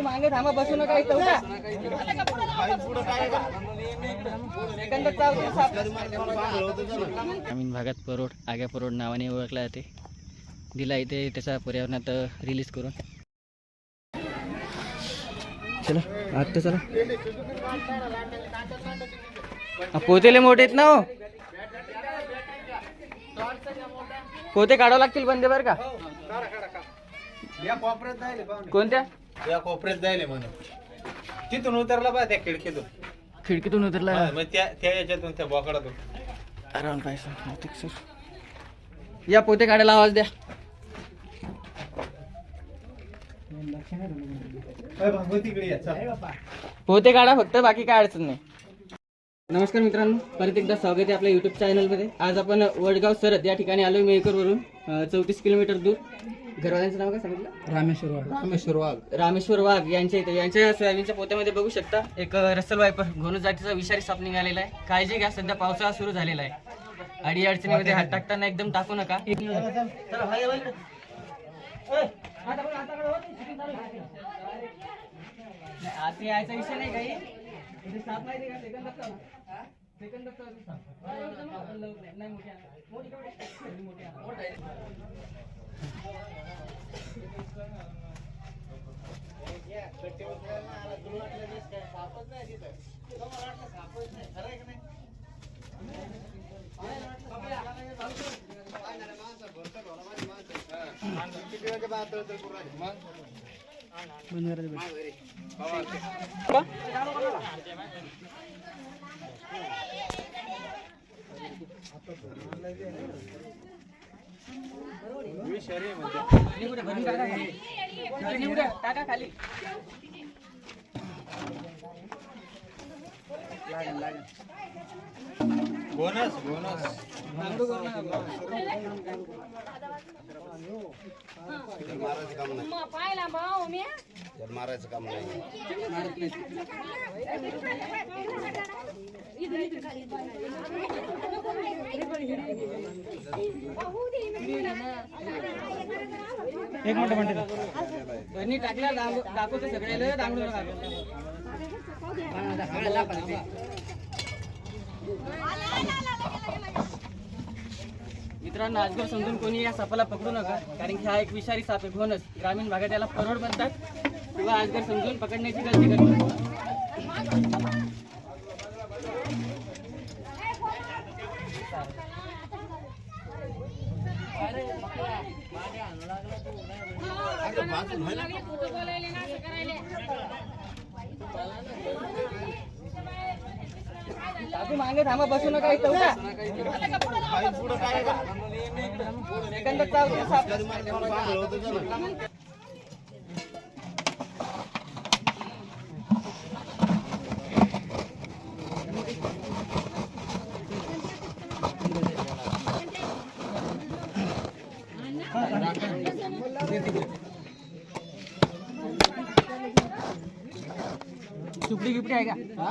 काकू मागे थांबा बसू नका इथं उठा. ग्रामीण भागात परोड आग्या परोड नावाने ओळखला जाते. दिला इथे त्याचा पर्यावरणात रिलीज करून. चला आता चला. हा, पोते लय मोठे आहेत ना हो? पोते काढावं लागतील बंदे बर का? जायले पाहुणे. कोणत्या? या कोपऱ्यात जायले म्हणून तिथून उतरला बा त्या खिडकीतून. खिडकीतून उतरला? हा, मग त्या त्या याच्यातून त्या बोकडातून. अराउंड काय सर. या पोते काढायला आवाज द्या. अय, भागवत तिकडे या, चल. पोते काढा फक्त बाकी काय अडचण नाही. नमस्कार मित्रांनो परत एकदा स्वागत आहे आपल्या युट्यूब चॅनलमध्ये आज आपण वडगाव सरत या ठिकाणी आलो मेहकरवरून चौतीस किलोमीटर दूर. घरवाल्यांचं नाव काय सांगितलं? रामेश्वर वाघ. रामेश्वर वाघ. रामेश्वर वाघ यांच्या इथे. यांच्या सोयाबीनच्या पोत्यामध्ये बघू शकता एक रसल वायपर घोणस जातीचा विषारी साप निघालेला आहे. काळजी घ्या सध्या पावसाळा सुरू झालेला आहे. अडी अडचणीमध्ये हात टाकताना एकदम टाकू नका. आत यायचा विषय नाही काही. इथे साप माहिती का सेकंदात चावला. सेकंदात चावला साप. आपण लवकर नाही, नाही मोठी आणा. मोठी केवढी? एवढी मोठी आणा. निघू भरून टाका खाली. लागेल लागेल टाका खाली बोनस बोनस नांगरू करू नका. पाहिला भाऊ मी मारायचं काम नाही मारत नाही. एक मिनिट म्हणते त्यांनी टाकल्या दांगू- दाखवते सगळ्याला नका मित्रांनो आजगर समजून कोणी या सापाला पकडू नका कारण की हा एक विषारी साप आहे म्हणूनच. ग्रामीण भागात याला परोड म्हणतात. किंवा आजगर समजून पकडण्याची गलती करतात काकू मागे थांबा बसू नका इथं उठा सेकंदात चावतील साप. सुपडी गिपडी आहे का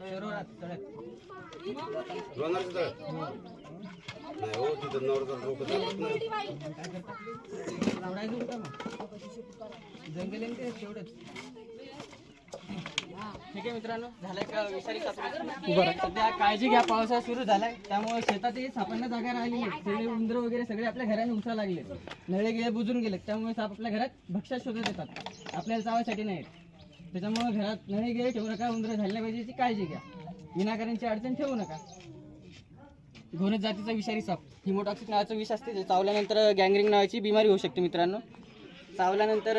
शरीरात, नाही हो तिथं लोक चालत नाही जंगल तेवढंच. ठीक आहे मित्रांनो झालाय का विषारी साप सध्या काळजी घ्या पावसाळा सुरू झालाय. त्यामुळे शेतातही सापांना जागा राहिली नाही. सगळे उंदर वगैरे सगळे आपल्या घराने उठा लागले. नळे गेले बुजून गेले त्यामुळे साप आपल्या घरात भक्ष्या शोधत येतात. आपल्याला चावायसाठी नाही येत. त्याच्यामुळे घरात नळी गेले ठेवू नका उंदरं झाल्या पाहिजे याची काळजी घ्या. विनाकारांची अडचण ठेवू नका. घोणस जातीचा विषारी साप. हिमोटॉक्सिक नावाचं विष असते जे चावल्यानंतर गँग्रिंग नावाची बिमारी होऊ शकते मित्रांनो. चावल्यानंतर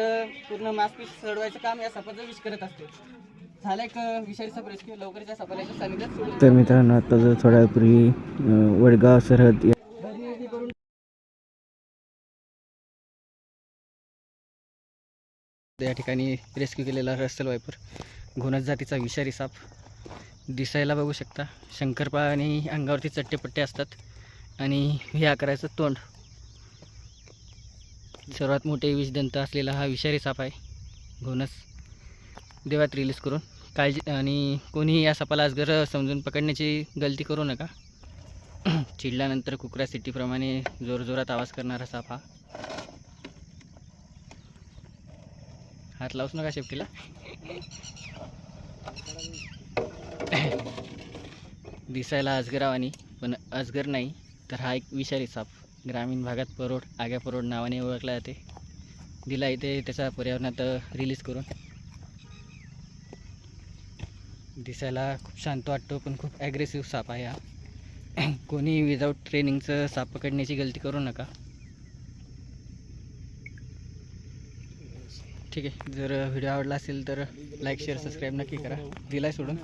पूर्ण मांसपीस सडवायचं काम या सापाचं विष करत असते. झालं एक विषारी साप रेस्क्यू लवकरच सापाला सानिध्यात सोडून तर मित्रांनो आता जर थोड्यापूर्वी वडगाव सरहद या या ठिकाणी रेस्क्यू केलेला रस्सल वायपर घोनस जातीचा विषारी साप. दिसायला बघू शकता. शंकरपाळ आणि अंगावरती चट्टेपट्टे असतात. आणि हे आकाराचं तोंड. सर्वात मोठे विषदंत असलेला हा विषारी साप आहे. घोनस. देवात रिलीज करून काळजी आणि कोणीही या सापाला अजगर समजून पकडण्याची गलती करू नका. चिडल्यानंतर कुकरा सिटीप्रमाणे जोरजोरात आवाज करणारा साप हा. हात लावूच नका शेपटीला. दिसायला अजगरावानी पण अजगर नाही तर हा एक विषारी साप. ग्रामीण भागात परोड आग्या परोड नावाने ओळखला जाते. दिला इथे त्याचा पर्यावरणात रिलीज करून. दिसायला खूप शांत वाटतो पण खूप ॲग्रेसिव्ह साप आहे हा. कोणी विदाऊट ट्रेनिंगचं साप पकडण्याची गलती करू नका. ठीक आहे. जर व्हिडिओ आवडला असेल तर लाईक शेअर सबस्क्राईब नक्की करा. दिलाय सोडून.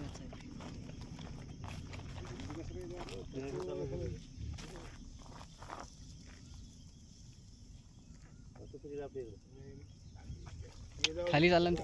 खाली चाललं ना